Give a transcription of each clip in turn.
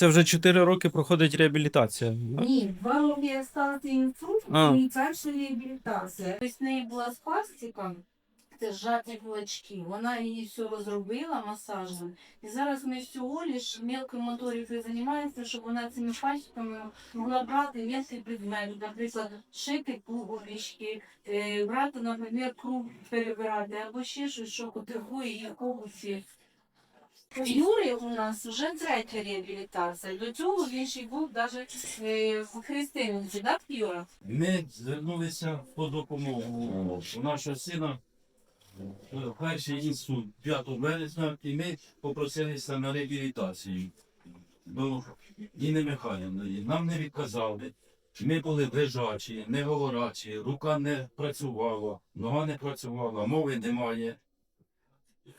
Це вже 4 роки проходить реабілітація. Ні, два роки стати А. інструкції і перша реабілітація. Тобто в неї була спастика, це зжаті кулачки. Вона її все розробила масажем. І зараз ми всього лиш мелкою моторикою займаємося, щоб вона цими пальчиками могла брати м'ясний предмет, наприклад, шити пуговички, е, брати, наприклад, круг перебирати, або ще щось, що потребує її когось. Юри у нас вже третя реабілітація. До цього він ще був навіть в Христинці, так, Юра? Ми звернулися по допомогу у нашого сина. е, Перший інсульт 5 березня, і ми попросилися на реабілітацію до Ніни Михайлівної. Нам не відказали. Ми були лежачі, не говорячі, рука не працювала, нога не працювала, мови немає.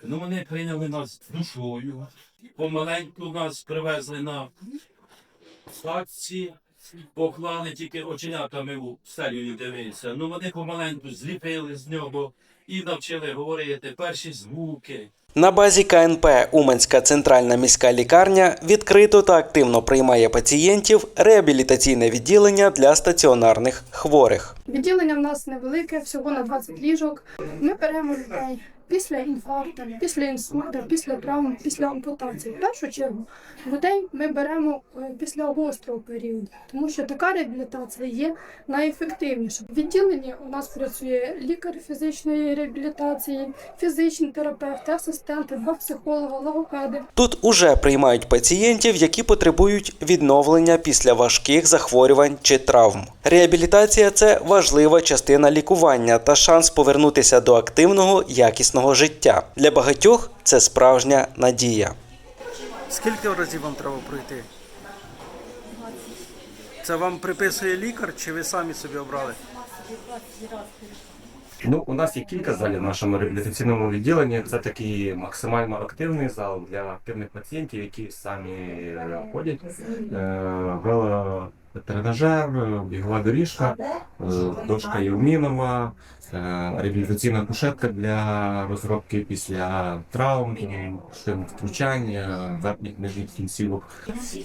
Ну, вони прийняли нас душою. Помаленьку нас привезли на стації, поклали тільки оченятами у стелю дивитися. Ну вони помаленьку зліпили з нього і навчили говорити перші звуки. На базі КНП Уманська центральна міська лікарня відкрито та активно приймає пацієнтів реабілітаційне відділення для стаціонарних хворих. Відділення в нас невелике, всього на 20 ліжок. Ми беремо людей після інфаркту, після інсульту, після травм, після ампутації. В першу чергу людей ми беремо е, після гострого періоду, тому що така реабілітація є найефективніша. В відділенні у нас працює лікар фізичної реабілітації, фізичний терапевт, асистенти, два психолога, логопеди. Тут уже приймають пацієнтів, які потребують відновлення після важких захворювань чи травм. Реабілітація це важлива частина лікування та шанс повернутися до активного якісного життя. Для багатьох це справжня надія. Скільки разів вам треба пройти? Це вам приписує лікар, чи ви самі собі обрали? Ну, у нас є кілька залів в нашому реабілітаційному відділенні. Це такий максимально активний зал для активних пацієнтів, які самі ходять. Е, Велотренажер, бігова доріжка, дошка Євмінова, е, реабілітаційна кушетка для розробки після травм, втручань, е, верхніх нижніх кінцівок.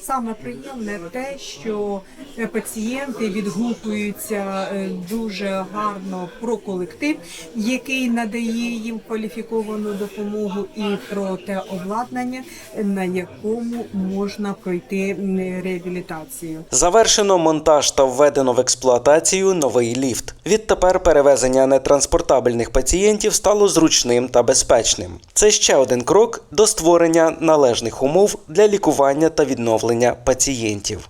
Саме приємне те, що е, пацієнти відгукуються е, дуже гарно про колектив, який надає їм кваліфіковану допомогу, і про те обладнання, на якому можна пройти реабілітацію. Завершено монтаж та введено в експлуатацію новий ліфт. Відтепер перевезення нетранспортабельних пацієнтів стало зручним та безпечним. Це ще один крок до створення належних умов для лікування та відновлення пацієнтів.